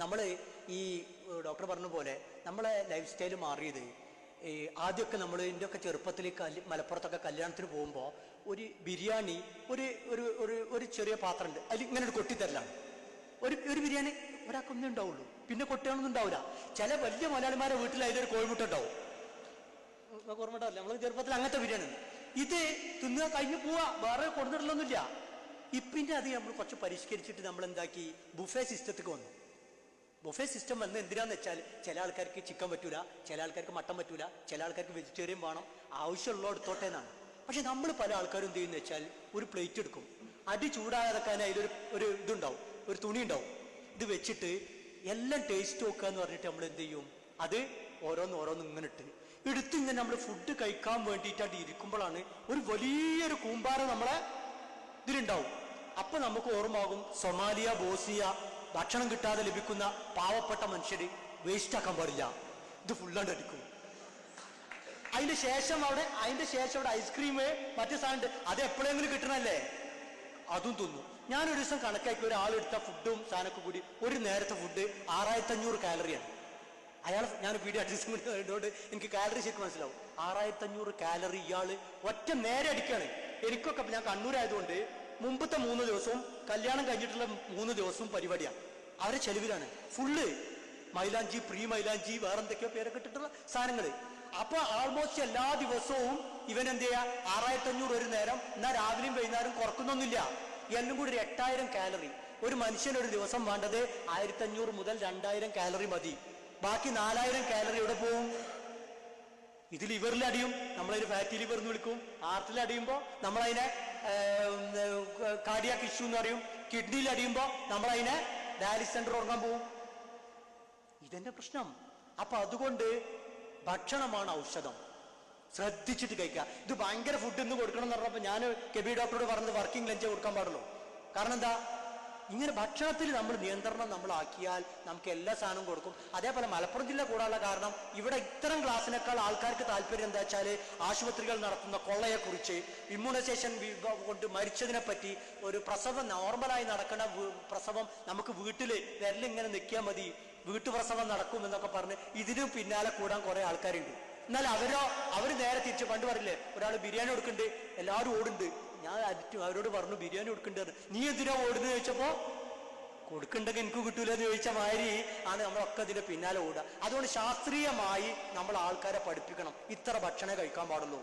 നമ്മൾ ഈ ഡോക്ടർ പറഞ്ഞ പോലെ നമ്മളെ ലൈഫ് സ്റ്റൈൽ മാറിയത് ഈ ആദ്യമൊക്കെ നമ്മൾ ഒക്കെ ചെറുപ്പത്തിൽ കല്ല് മലപ്പുറത്തൊക്കെ കല്യാണത്തിന് പോകുമ്പോൾ ഒരു ബിരിയാണി ഒരു ഒരു ഒരു ഒരു ചെറിയ പാത്രമുണ്ട് അതിൽ ഇങ്ങനെ ഒരു കൊട്ടിത്തരലാണ്. ഒരു ഒരു ബിരിയാണി ഒരാൾക്കൊന്നും ഉണ്ടാവുള്ളൂ പിന്നെ കൊട്ടിയാണൊന്നും ഉണ്ടാവില്ല ചില വലിയ മലയാളിമാരെ വീട്ടിൽ അതിലൊരു കോഴിമുട്ട ഉണ്ടാവും. ഓർമ്മ നമ്മൾ ചെറുപ്പത്തിൽ അങ്ങനത്തെ ബിരിയാണി ഇത് തിന്നുക കഴിഞ്ഞ് പോവാ വേറെ കൊടുത്തിട്ടില്ലൊന്നുമില്ല ഇപ്പിന്റെ അത് നമ്മൾ കുറച്ച് പരിഷ്കരിച്ചിട്ട് നമ്മൾ എന്താക്കി ബുഫേ സിസ്റ്റത്തേക്ക് വന്നു. ബുഫേ സിസ്റ്റം വന്ന് എന്തിനാന്ന് വെച്ചാൽ ചില ആൾക്കാർക്ക് ചിക്കൻ പറ്റൂല ചില ആൾക്കാർക്ക് മട്ടൻ പറ്റൂല ചില ആൾക്കാർക്ക് വെജിറ്റേറിയൻ വേണം ആവശ്യമുള്ള എടുത്തോട്ടെ എന്നാണ്. പക്ഷെ നമ്മൾ പല ആൾക്കാരും എന്ത് ചെയ്യുന്ന വെച്ചാൽ ഒരു പ്ലേറ്റ് എടുക്കും. അടി ചൂടാകാതെക്കാൻ അതിലൊരു ഒരു ഇതുണ്ടാവും ഒരു തുണി ഉണ്ടാവും. ഇത് വെച്ചിട്ട് എല്ലാം ടേസ്റ്റ് നോക്കുക എന്ന് പറഞ്ഞിട്ട് നമ്മൾ എന്ത് ചെയ്യും? അത് ഓരോന്ന് ഓരോന്ന് ഇങ്ങനെ ഇട്ട് എടുത്ത് ഇങ്ങനെ നമ്മൾ ഫുഡ് കഴിക്കാൻ വേണ്ടിയിട്ടായിട്ട് ഇരിക്കുമ്പോഴാണ് ഒരു വലിയൊരു കൂമ്പാരം നമ്മളെ ഇതിലുണ്ടാവും. അപ്പൊ നമുക്ക് ഓർമ്മയാകും സൊമാലിയ ബോസിയ ഭക്ഷണം കിട്ടാതെ ലഭിക്കുന്ന പാവപ്പെട്ട മനുഷ്യര് വേസ്റ്റ് ആക്കാൻ പാടില്ല. ഇത് ഫുള്ളാണ്ട് അടിക്കും. അതിന്റെ ശേഷം അവിടെ അതിന്റെ ശേഷം അവിടെ ഐസ്ക്രീം മറ്റു സാധനം അത് എപ്പോഴെങ്കിലും കിട്ടണല്ലേ? അതും തിന്നു. ഞാൻ ഒരു ദിവസം കണക്കാക്കി ഒരാളെടുത്ത ഫുഡും സാധനമൊക്കെ കൂടി ഒരു നേരത്തെ ഫുഡ് ആറായിരത്തി അഞ്ഞൂറ് കാലറിയാണ് അയാൾ ഞാൻ വീഡിയോ അഡ്ജസ്റ്റ്മെന്റ് എനിക്ക് കാലറി ശരിക്കും മനസ്സിലാവും. ആറായിരത്തി അഞ്ഞൂറ് കാലറി ഇയാൾ ഒറ്റ നേരെ അടിക്കുകയാണ് എനിക്കൊക്കെ ഞാൻ കണ്ണൂരായതുകൊണ്ട് മുമ്പത്തെ മൂന്ന് ദിവസവും കല്യാണം കഴിഞ്ഞിട്ടുള്ള മൂന്ന് ദിവസവും പരിപാടിയാണ് അവരെ ചെലവിലാണ്. ഫുള്ള് മൈലാഞ്ചി പ്രീ മൈലാഞ്ചി വേറെ എന്തൊക്കെയോ പേരൊക്കെ ഇട്ടിട്ടുള്ള സാധനങ്ങൾ അപ്പൊ ആൾമോസ്റ്റ് എല്ലാ ദിവസവും ഇവൻ എന്ത് ചെയ്യാ? ആറായിരത്തി അഞ്ഞൂറ് ഒരു നേരം. എന്നാ രാവിലെയും വൈകുന്നേരം കുറക്കുന്നൊന്നുമില്ല. എല്ലാം കൂടി ഒരു എട്ടായിരം കാലറി ഒരു മനുഷ്യൻ ഒരു ദിവസം വേണ്ടത് ആയിരത്തി അഞ്ഞൂറ് മുതൽ രണ്ടായിരം കാലറി മതി. ബാക്കി നാലായിരം കാലറി എവിടെ പോവും? ഇത് ലിവറിൽ അടിയും. നമ്മളതിന് ഫാറ്റി ലിവർ എന്ന് വിളിക്കും. ആർട്ടിലടിയുമ്പോൾ നമ്മളതിനെ കാർഡിയാക്ക് ഇഷ്യൂ എന്ന് പറയും. കിഡ്നിയിൽ അടിയുമ്പോൾ നമ്മളതിനെ ഡയാലിസ് സെന്റർ ഉറങ്ങാൻ പോവും. ഇതെന്റെ പ്രശ്നം. അപ്പൊ അതുകൊണ്ട് ഭക്ഷണമാണ് ഔഷധം. ശ്രദ്ധിച്ചിട്ട് കഴിക്കുക. ഇത് ഭയങ്കര ഫുഡ് ഇന്ന് കൊടുക്കണം എന്ന് പറഞ്ഞപ്പോൾ ഞാൻ കെബി ഡോക്ടറോട് പറഞ്ഞത് വർക്കിംഗ് ലഞ്ച് കൊടുക്കാൻ പാടുള്ളൂ. കാരണം എന്താ? ഇങ്ങനെ ഭക്ഷണത്തിൽ നമ്മൾ നിയന്ത്രണം നമ്മളാക്കിയാൽ നമുക്ക് എല്ലാ സാധനവും കൊടുക്കും. അതേപോലെ മലപ്പുറം ജില്ല കൂടാനുള്ള കാരണം ഇവിടെ ഇത്തരം ക്ലാസ്സിനേക്കാൾ ആൾക്കാർക്ക് താല്പര്യം എന്താ വെച്ചാൽ ആശുപത്രികൾ നടത്തുന്ന കൊള്ളയെക്കുറിച്ച് ഇമ്മ്യൂണൈസേഷൻ കൊണ്ട് മരിച്ചതിനെ പറ്റി ഒരു പ്രസവം നോർമലായി നടക്കുന്ന പ്രസവം നമുക്ക് വീട്ടിൽ വിരലിങ്ങനെ നിൽക്കിയാൽ മതി വീട്ടുപ്രസവം നടക്കും എന്നൊക്കെ പറഞ്ഞ് ഇതിനും പിന്നാലെ കൂടാൻ കുറേ ആൾക്കാരുണ്ട്. എന്നാൽ അവരോ അവർ നേരെ തിരിച്ച് പണ്ട് പറയില്ലേ ഒരാൾ ബിരിയാണി കൊടുക്കുന്നുണ്ട് എല്ലാവരും ഓടുണ്ട്. ഞാൻ അരിറ്റും അവരോട് പറഞ്ഞു ബിരിയാണി കൊടുക്കുന്നുണ്ട് നീ എന്തിനാ ഓടുന്നത് ചോദിച്ചപ്പോ കൊടുക്കണ്ടെങ്കിൽ എനിക്ക് കിട്ടൂല എന്ന് ചോദിച്ച മാതിരി ആണ് നമ്മളൊക്കെ ഇതിന്റെ പിന്നാലെ ഓടുക. അതുകൊണ്ട് ശാസ്ത്രീയമായി നമ്മൾ ആൾക്കാരെ പഠിപ്പിക്കണം. ഇത്ര ഭക്ഷണം കഴിക്കാൻ പാടുള്ളൂ.